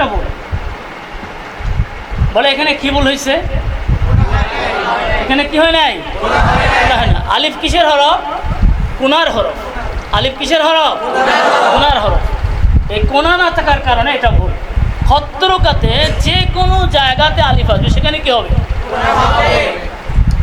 একটা ভুল বলে, এখানে কি ভুল হয়েছে এখানে কি হয় নাই? আলিফ কিসের হরফ? কুনার হরফ। আলিফ কিসের হরফ? কুনার হরফ। এই কোনা না থাকার কারণে এটা ভুল। খত্তরকাতে যে কোনো জায়গাতে আলিফ আসবে, সেখানে কি হবে?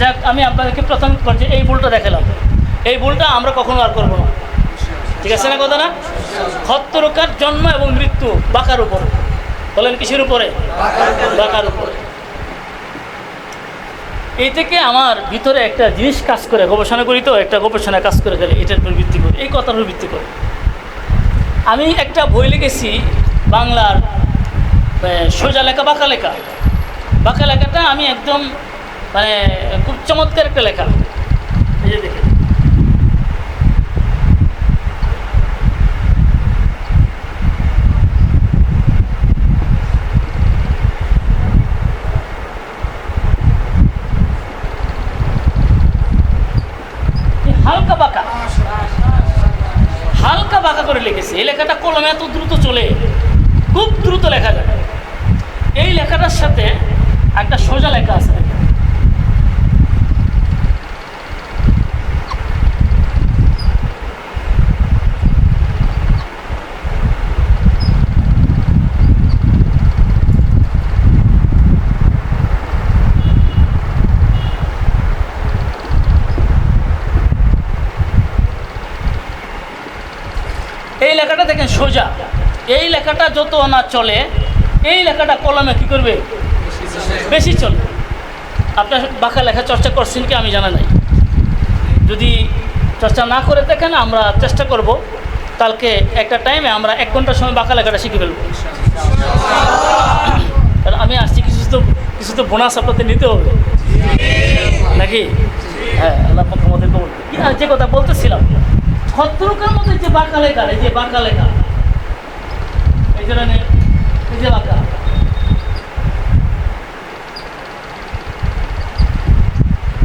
যাক, আমি আপনাদেরকে প্রথম করছি এই ভুলটা দেখালাম। এই ভুলটা আমরা কখনো আর করব না। ঠিক আছে না কথা না? খত্তরকার জন্ম এবং মৃত্যু বাঁকার উপরে। বলেন, কিসের উপরে? বাঁকার উপরে। এই থেকে আমার ভিতরে একটা জিনিস কাজ করে, গবেষণা করি তো, একটা গবেষণা কাজ করে গেলে এটার উপর ভিত্তি করে, এই কথার উপর ভিত্তি করে। আমি একটা বই লিখেছি বাংলার সোজা লেখা, বাঁকা লেখা। বাঁকা লেখাটা আমি একদম মানে খুব চমৎকার একটা লেখা। এই যে দেখেন এই হালকা বাঁকা। হালকা বাঁকা করে লিখেছে। এই লেখাটা কলমে এত দ্রুত চলে। খুব দ্রুত লেখা যায় এই লেখাটার সাথে একটা সোজা লেখা আছে। দেখেন। সোজা। এই লেখাটা যত না চলে, এই লেখাটা কলমে কি করবে? বেশি চলে। আপনার বাঁকা লেখা চর্চা করছেন কি আমি জানা নাই। যদি চর্চা না করে দেখেন, আমরা চেষ্টা করব। কালকে একটা টাইমে আমরা এক ঘণ্টার সময় বাঁকা লেখাটা শিখে ফেলব। আর আমি আসছি, কিছু তো কিছু তো বোনাস আপনাদের নিতে হবে। নাকি? হ্যাঁ আল্লাহ যে কথা বলতেছিলাম। খদ্রকার মধ্যে যে বাঁকা লেখা এই যে বাঁকা লেখা এই যে এই যে বাঁকা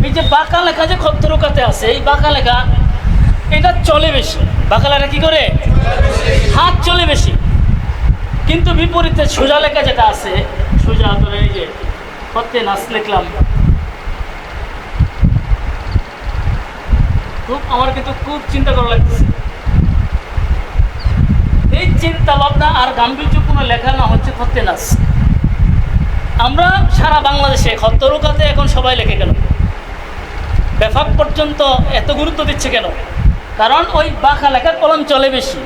এই যে বাঁকা লেখা যে খদ্রকাতে আছে, এই বাঁকা লেখা এটা চলে বেশি। বাঁকা লেখা কি করে? হাত চলে বেশি। কিন্তু বিপরীতে সোজা লেখা যেটা আছে, সোজা ধরে এই যে ফতে নাচ লিখলাম। খুব আমার কিন্তু খুব চিন্তা করা লাগতেছে। এই চিন্তা ভাবনা আর গাম্ভীর্যপূর্ণ লেখা না হচ্ছে খত্তে নাচ। আমরা সারা বাংলাদেশে খত্তরুকাতে এখন সবাই লেখে গেল। ব্যাপক পর্যন্ত এত গুরুত্ব দিচ্ছে কেন? কারণ ওই বাঁকা লেখার কলম চলে বেশি।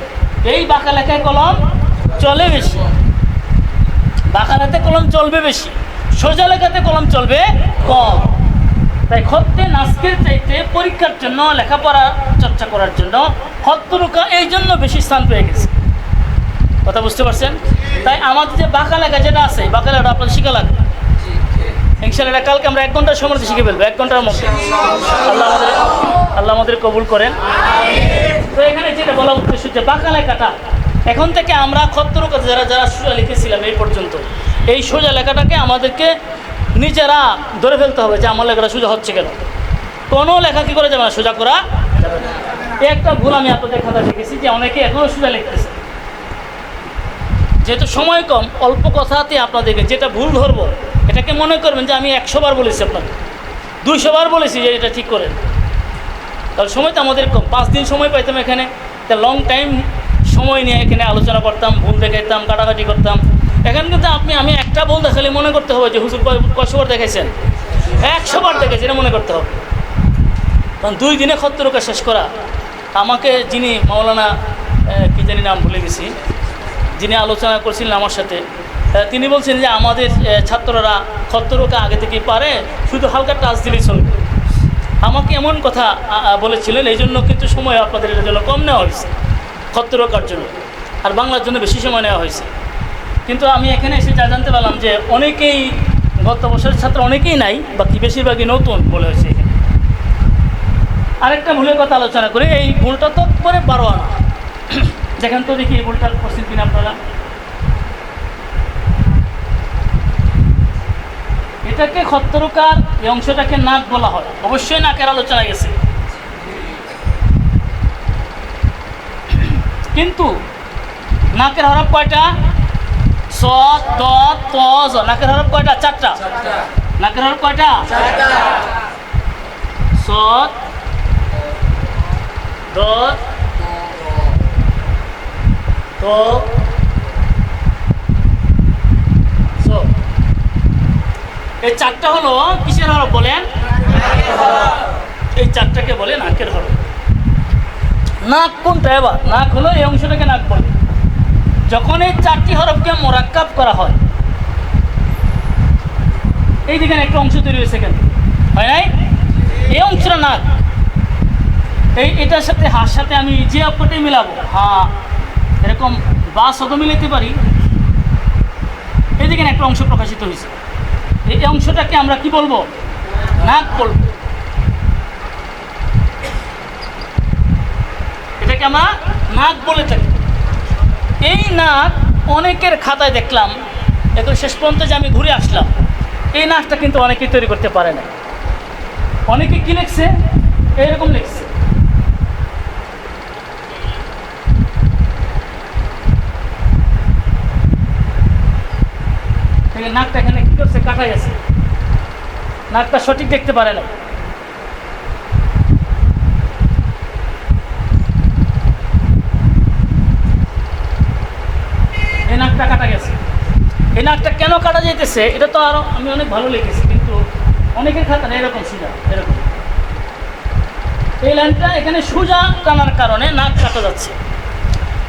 এই বাঁকা লেখায় কলম চলে বেশি। বাঁকা লেখাতে কলম চলবে বেশি। সোজা লেখাতে কলম চলবে কম। তাই খত্তে নাচকের চাইতে পরীক্ষার জন্য লেখাপড়া চর্চা করার জন্য খত্তরুকা এই জন্য বেশি স্থান পেয়ে গেছে। কথা বুঝতে পারছেন? তাই আমাদের যে বাঁকা লেখা যেটা আছে বাঁকা লেখাটা আপনাদের শিখা লাগবে। ইনশাল্লাহ এটা কালকে আমরা এক ঘণ্টার সময় শিখে ফেলব, এক ঘণ্টার মধ্যে। আল্লাহ আমাদের আল্লাহ আমাদের কবুল করেন। তো এখানে যেটা বলা উদ্দেশ্য যে বাঁকা লেখাটা এখন থেকে আমরা খত্তরুকা যারা যারা সোজা লিখেছিলাম এই পর্যন্ত, এই সোজা লেখাটাকে আমাদেরকে নিজেরা ধরে ফেলতে হবে যে আমার লেখাটা সোজা হচ্ছে কেন। কোনো লেখা কী করে যাবে না, সোজা করা যাবে না। একটা ভুল আমি আপনাদের খাতা দেখেছি যে অনেকে এখনও সোজা লিখতেছে। যেহেতু সময় কম, অল্প কথাতে আপনাদেরকে যেটা ভুল ধরবো, এটাকে মনে করবেন যে আমি একশো বার বলেছি আপনাকে। দুইশো বার বলেছি যে এটা ঠিক করেন। তাহলে সময় তো আমাদের কম। পাঁচ দিন সময় পাইতাম এখানে। তা লং টাইম সময় নিয়ে এখানে আলোচনা করতাম, ভুল দেখাইতাম, কাটাকাটি করতাম। এখানে কিন্তু আপনি, আমি একটা ভুল দেখালে মনে করতে হবে যে হুজুর কয়- কয়শো বার দেখেছেন একশো বার দেখেছি এটা মনে করতে হবে। কারণ দুই দিনে খত্তরকা শেষ করা, আমাকে যিনি মাওলানা কি জানি নাম ভুলে গেছি, যিনি আলোচনা করছিলেন আমার সাথে তিনি বলছেন যে আমাদের ছাত্ররা খত্তরকা আগে থেকেই পারে, শুধু হালকা টাচ দিলেই চলবে। আমাকে এমন কথা বলেছিলেন এই জন্য কিন্তু সময় আপনাদের জন্য কম নেওয়া হয়েছে খত্তরকার জন্য। আর বাংলার জন্য বেশি সময় নেওয়া হয়েছে। কিন্তু আমি এখানে এসে যা জানতে পারলাম যে অনেকেই গত বছরের ছাত্র অনেকেই নাই বা কি বেশিরভাগই নতুন বলে হয়েছে এখানে। আরেকটা ভুলের কথা আলোচনা করি, এই ভুলটা তো করে বারো আনা। দেখেন তো দেখি এই ভুলটা করছেন কিনা আপনারা। এটাকে খত্তরকার এই অংশটাকে নাক বলা হয়। অবশ্যই নাকের আলোচনা গেছে। কিন্তু নাকের হরফ কয়টা? স ত ত জ। নাকের হরফ কয়টা? চারটা। নাকের হরফ কয়টা? স দ ত এই চারটা হলো কিসের হরফ বলেন? এই চারটাকে বলে নাকের হরফ। নাক কোনটা এবার? নাক হলো এই অংশটাকে নাক বলে। যখন এই চারটি হরফকে মোরাক্কাব করা হয়, এই দিকে একটা অংশ তৈরি হয়েছে কেন হয় নাই? এই অংশটা নাক এই এটার সাথে হার সাথে আমি যে অক্ষরটাই মিলাবো, হা, এরকম বা শত মিলাতে পারি। এই দিকে একটা অংশ প্রকাশিত হয়েছে। এই অংশটাকে আমরা কি বলব? নাক বলব। এটাকে আমরা নাক বলে থাকি। এই নাক অনেকের খাতায় দেখলাম। এখন শেষ পর্যন্ত যে আমি ঘুরে আসলাম, এই নাকটা কিন্তু অনেকেই তৈরি করতে পারে না অনেকে কি লিখছে? এইরকম লিখছে। নাকটা এখানে কী করছে? কাটাই আছে। নাকটা সঠিক দেখতে পারে না এই নাকটা কাটা গেছে। এই নাকটা কেন কাটা যাইতেছে, এটা তো আরও আমি অনেক ভালো লিখেছি, কিন্তু অনেকের খাতা এরকম সোজা এরকম। এই লাইনটা এখানে সোজা টানার কারণে নাক কাটা যাচ্ছে।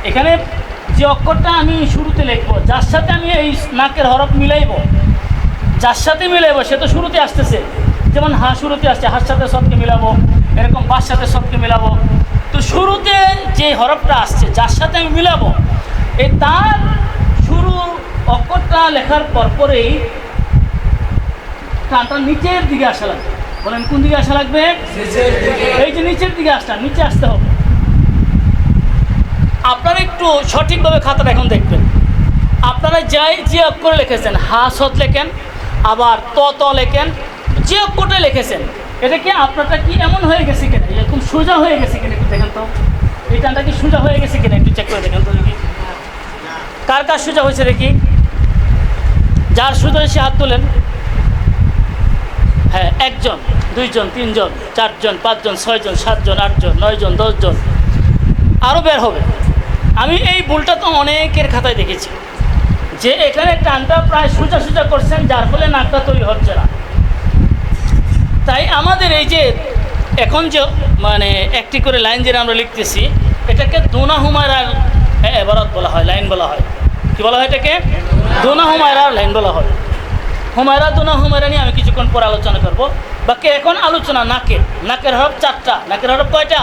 এখানে যে অক্ষরটা আমি শুরুতে লিখব, যার সাথে আমি এই নাকের হরফ মিলাইব, যার সাথে মিলাইব, সে তো শুরুতে আসতেছে। যেমন হা শুরুতে আসছে, হার সাথে সবকে মিলাবো, এরকম বাস সাথে সবকে মিলাবো। তো শুরুতে যে হরফটা আসছে, যার সাথে আমি মিলাবো এই তার অক্ষরটা লেখার পরপরেই টানটা নিচের দিকে আসা লাগবে। বলেন, কোন দিকে আসা লাগবে? এই যে নিচের দিকে আসটা, নিচে আসতে হবে। আপনারা একটু সঠিকভাবে খাতাটা এখন দেখবেন। আপনারা যাই যে অক্ষরে লিখেছেন, হা সৎ লেখেন, আবার ত ত লেখেন, যে অক্ষরটা লিখেছেন, এটা কি আপনারটা কি এমন হয়ে গেছে কিনা? এরকম সোজা হয়ে গেছে কিনা একটু দেখেন তো। এই টানটা কি সোজা হয়ে গেছে কিনা একটু চেক করে দেখেন তো কার কার সোজা হয়েছে দেখি? যার সোজা সে হাত তোলেন। হ্যাঁ একজন, দুইজন, তিনজন, চারজন, পাঁচজন, ছয়জন, সাতজন, আটজন, নয়জন, দশজন। আরও বের হবে। আমি এই ভুলটা তো অনেকের খাতায় দেখেছি। যে এখানে টানটা প্রায় সোজা সোজা করছেন, যার ফলে নাকটা তৈরি হচ্ছে না। তাই আমাদের এই যে এখন যে মানে একটি করে লাইন যেটা আমরা লিখতেছি, এটাকে দোনা হুমায়রার এবারত বলা হয়, লাইন বলা হয়। কি বলা হয় এটাকে? দোনা হুমায়রার লাইন বলা হয়। হুমায়রা, দোনা হুমায়রা নিয়ে আমি কিছুক্ষণ পর আলোচনা করব। বাকি এখন আলোচনা, নাকের। নাকের হরফ চারটা। নাকের হরফ কয়টা?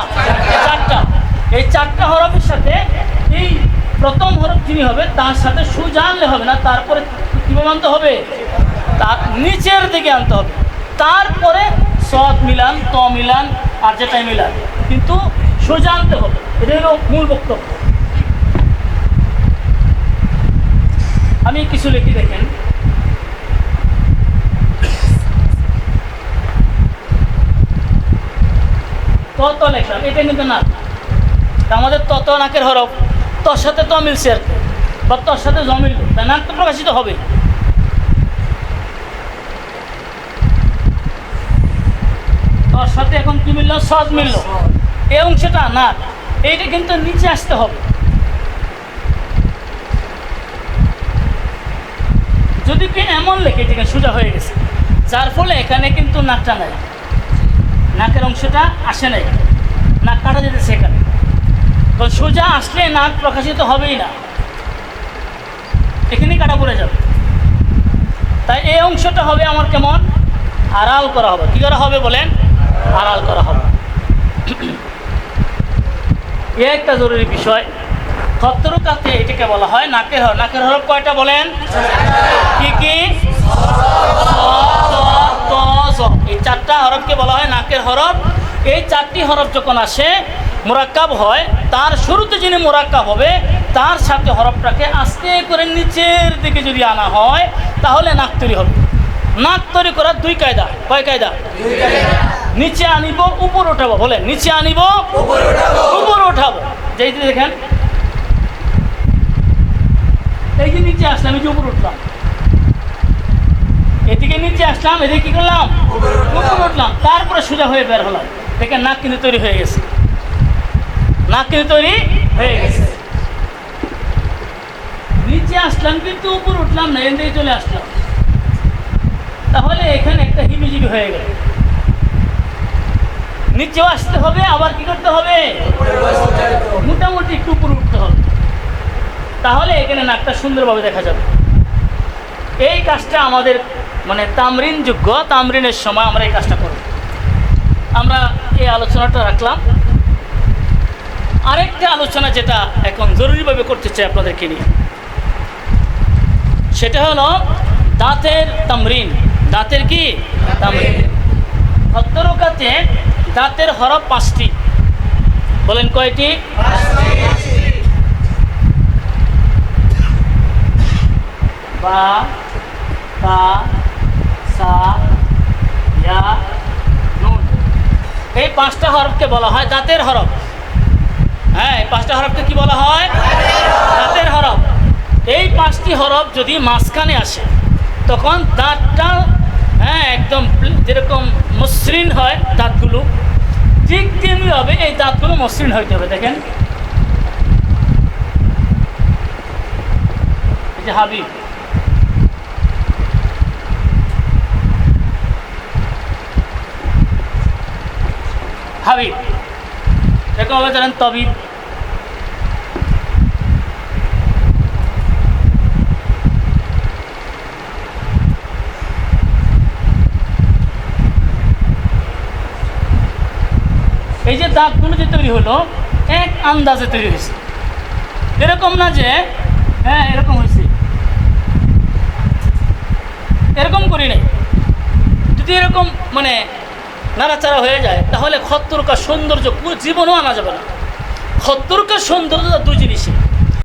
চারটা। এই চারটা হরফের সাথে এই প্রথম হরফ যিনি হবে, তার সাথে সুজা আনলে হবে না, তারপরে কীভাবে আনতে হবে? তার নিচের দিকে আনতে হবে। তারপরে সৎ মিলান, ত মিলান, আর যেটাই মিলান। কিন্তু সোজা আনতে হবে। এটাই হলো মূল বক্তব্য। আমি কিছু লিখি দেখেন। তত লেখলাম, এটা কিন্তু না। আমাদের তত নাকের হরফ, তোর সাথে তো মিলছে আর বা তোর সাথে জমিল তা নাক তো প্রকাশিত হবে তোর সাথে এখন কি মিললো? সদ মিললো। এই অংশটা না, এইটা কিন্তু নিচে আসতে হবে। যদি কি এমন লেখে যেখানে সোজা হয়ে গেছে? যার ফলে এখানে কিন্তু নাকটা নাই। নাকের অংশটা আসে নাই। নাক কাটা যেতেছে এখানে। তো সোজা আসলে নাক প্রকাশিত হবেই না। এখানেই কাটা পড়ে যাবে। তাই এই অংশটা হবে আমার কেমন? আড়াল করা হবে। কী করা হবে বলেন? আড়াল করা হবে। এ একটা জরুরি বিষয়। খত্তরকাতে এটাকে বলা হয় নাকের হরফ নাকের হরফ কয়টা বলেন? কি কি? এই চারটা হরফকে বলা হয় নাকের হরফ এই চারটি হরফ যখন আসে, মোরাক্কাব হয়, তার শুরুতে যিনি মোরাক্কাব হবে, তার সাথে হরফটাকে আস্তে করে নিচের দিকে যদি আনা হয়, তাহলে নাক তৈরি হবে। নাক তৈরি করার দুই কায়দা। কয় কায়দা? নিচে আনিব, উপর ওঠাবো বলে নিচে আনিব, উপর ওঠাবো যেই দেখেন নিচে আসলাম, এই যে উপরে উঠলাম। এদিকে নিচে আসলাম, এদিকে কি করলাম? উপরে উঠলাম। তারপরে সোজা হয়ে বের হলাম। দেখেন, নাক কিন্তু তৈরি হয়ে গেছে। নাক কিন্তু তৈরি হয়ে গেছে। নিচে আসলাম, কিন্তু উপরে উঠলাম না থেকে চলে আসলাম। তাহলে এখানে একটা হিমিজিবি হয়ে গেল। নিচেও আসতে হবে, আবার কি করতে হবে? মোটামুটি একটু উপরে উঠতে হবে। তাহলে এখানে নাকটা সুন্দরভাবে দেখা যাবে। এই কাজটা আমাদের মানে তামরিন যোগ্য তামরিনের সময় আমরা এই কাজটা করব। আমরা এই আলোচনাটা রাখলাম। আরেকটা আলোচনা যেটা এখন জরুরিভাবে করতে চাই আপনাদেরকে নিয়ে, সেটা হলো দাঁতের তামরিন। দাঁতের কি? তামরিন। ভদ্রকাতে দাঁতের হরফ পাঁচটি। বলেন কয়টি? বা, তা, সা, ইয়া, নুন। এই পাঁচটা হরফকে বলা হয় দাঁতের হরফ। হ্যাঁ এই পাঁচটা হরফকে কি বলা হয়? দাঁতের হরফ। এই পাঁচটি হরফ যদি মাঝখানে আসে, তখন দাঁতটা হ্যাঁ একদম যেরকম মসৃণ হয় দাঁতগুলো, ঠিক তেমনিভাবে এই দাঁতগুলো মসৃণ হইতে হবে। দেখেন। এই যে হাবিব। হাবিব এরকম হবে জানেন তবিব। এই যে দাঁতগুলো যে তৈরি হলো, এক আন্দাজে তৈরি হয়েছে। এরকম না যে হ্যাঁ এরকম হয়েছে। এরকম করি নাই। যদি এরকম মানে নাড়াচাড়া হয়ে যায়, তাহলে খত্তরকার সৌন্দর্য পুরো জীবনও আনা যাবে না। খত্তরকার সৌন্দর্য দুই জিনিসই।